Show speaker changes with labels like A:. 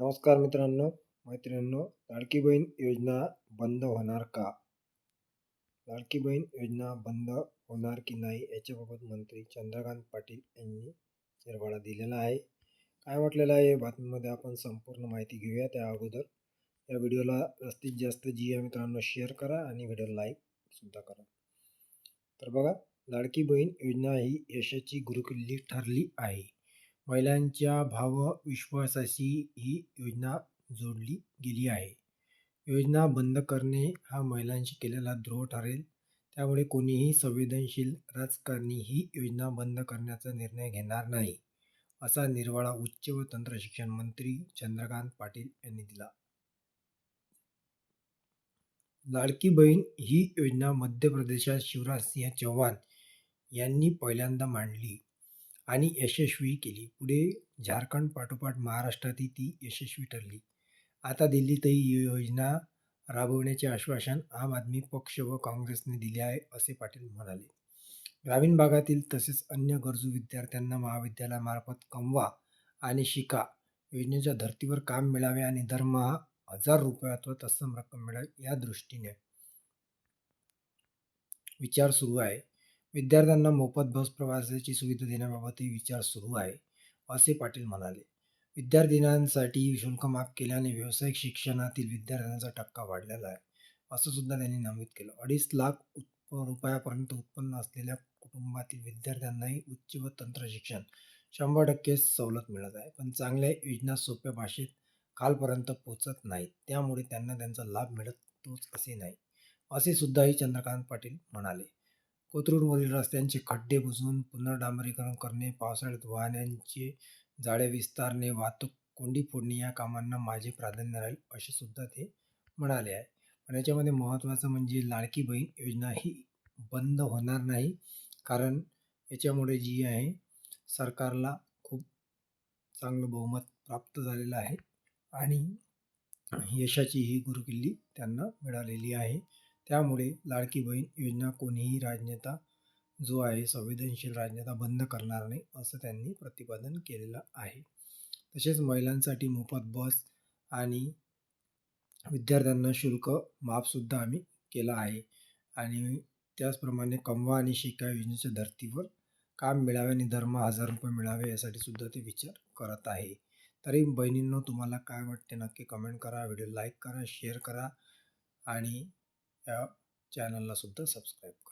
A: नमस्कार मित्रांनो मैत्रिणींनो लाडकी बहीण योजना बंद होणार का? लाडकी बहीण योजना बंद होणार की नाही याच्याबाबत मंत्री चंद्रकांत पाटील यांनी निर्वाळा दिलेला आहे. काय म्हटलेलं आहे बातमीमध्ये आपण संपूर्ण माहिती घेऊया. त्या अगोदर या व्हिडिओला जास्तीत जास्त जी या मित्रांनो शेअर करा आणि व्हिडिओ लाईकसुद्धा करा. तर बघा लाडकी बहीण योजना ही यशाची गुरुकिल्ली ठरली आहे. महिलांच्या भावविश्वासाशी ही योजना जोडली गेली आहे. योजना बंद करणे हा महिलांशी केलेला द्रोह ठरेल. त्यामुळे कोणीही संवेदनशील राजकारणी ही योजना बंद करण्याचा निर्णय घेणार नाही असा निर्वाळा उच्च व तंत्रशिक्षण मंत्री चंद्रकांत पाटील यांनी दिला. लाडकी बहीण ही योजना मध्य प्रदेशात शिवराज सिंह चौहान यांनी पहिल्यांदा मांडली. आणि यशस्वी केली. पुढे झारखंड पाठोपाठ महाराष्ट्रातही ती यशस्वी ठरली. आता दिल्लीतही ही योजना राबवण्याचे आश्वासन आम आदमी पक्ष व काँग्रेसने दिले आहे असे पाटील म्हणाले. ग्रामीण भागातील तसेच अन्य गरजू विद्यार्थ्यांना महाविद्यालयामार्फत कमवा आणि शिका योजनेच्या धर्तीवर काम मिळावे आणि दरमहा हजार रुपये अथवा तत्सम रक्कम मिळावी या दृष्टीने विचार सुरू आहे. विद्यार्थ्यांना मोफत बस प्रवासाची सुविधा देण्याबाबतही विचार सुरू आहे असे पाटील म्हणाले. विद्यार्थिनींसाठी शुल्क माफ केल्याने व्यावसायिक शिक्षणातील विद्यार्थ्यांचा टक्का वाढलेला आहे असं सुद्धा त्यांनी नमूद केलं. अडीच लाख उत्प रुपयापर्यंत उत्पन्न असलेल्या कुटुंबातील विद्यार्थ्यांनाही उच्च व तंत्र शिक्षण शंभर टक्के सवलत मिळत आहे. पण चांगल्या योजना सोप्या भाषेत कालपर्यंत पोचत नाहीत. त्यामुळे त्यांना त्यांचा लाभ मिळतोच असे नाही असे सुद्धाही चंद्रकांत पाटील म्हणाले. कोथरूडवरील रस्त्यांचे खड्डे बुजवून पुनर्डांबरीकरण करणे पावसाळ्यात वाहनांचे जाळे विस्तारणे वाहतूक कोंडी फोडणे या कामांना माझे प्राधान्य राहील असे सुद्धा ते म्हणाले आहे. पण याच्यामध्ये महत्त्वाचं म्हणजे लाडकी बहीण योजना ही बंद होणार नाही कारण याच्यामुळे जी आहे सरकारला खूप चांगलं बहुमत प्राप्त झालेलं आहे आणि यशाची ही गुरुकिल्ली त्यांना मिळालेली आहे. त्यामुळे लाडकी बहीण योजना कोणीही राजनेता जो आहे संवेदनशील राजनेता बंद करणार नाही असं त्यांनी प्रतिपादन केलेलं आहे. तसेच महिलांसाठी मोफत बस आणि विद्यार्थ्यांना शुल्क माफसुद्धा आम्ही केलं आहे. आणि त्याचप्रमाणे कमवा आणि शिका योजनेच्या धर्तीवर काम मिळावे आणि दरमहा हजार रुपये मिळावे यासाठी सुद्धा ते विचार करत आहे. तरी बहिणींनो तुम्हाला काय वाटते? नक्की कमेंट करा व्हिडिओ लाईक करा शेअर करा आणि या चॅनलला सुद्धा सबस्क्राईब करा.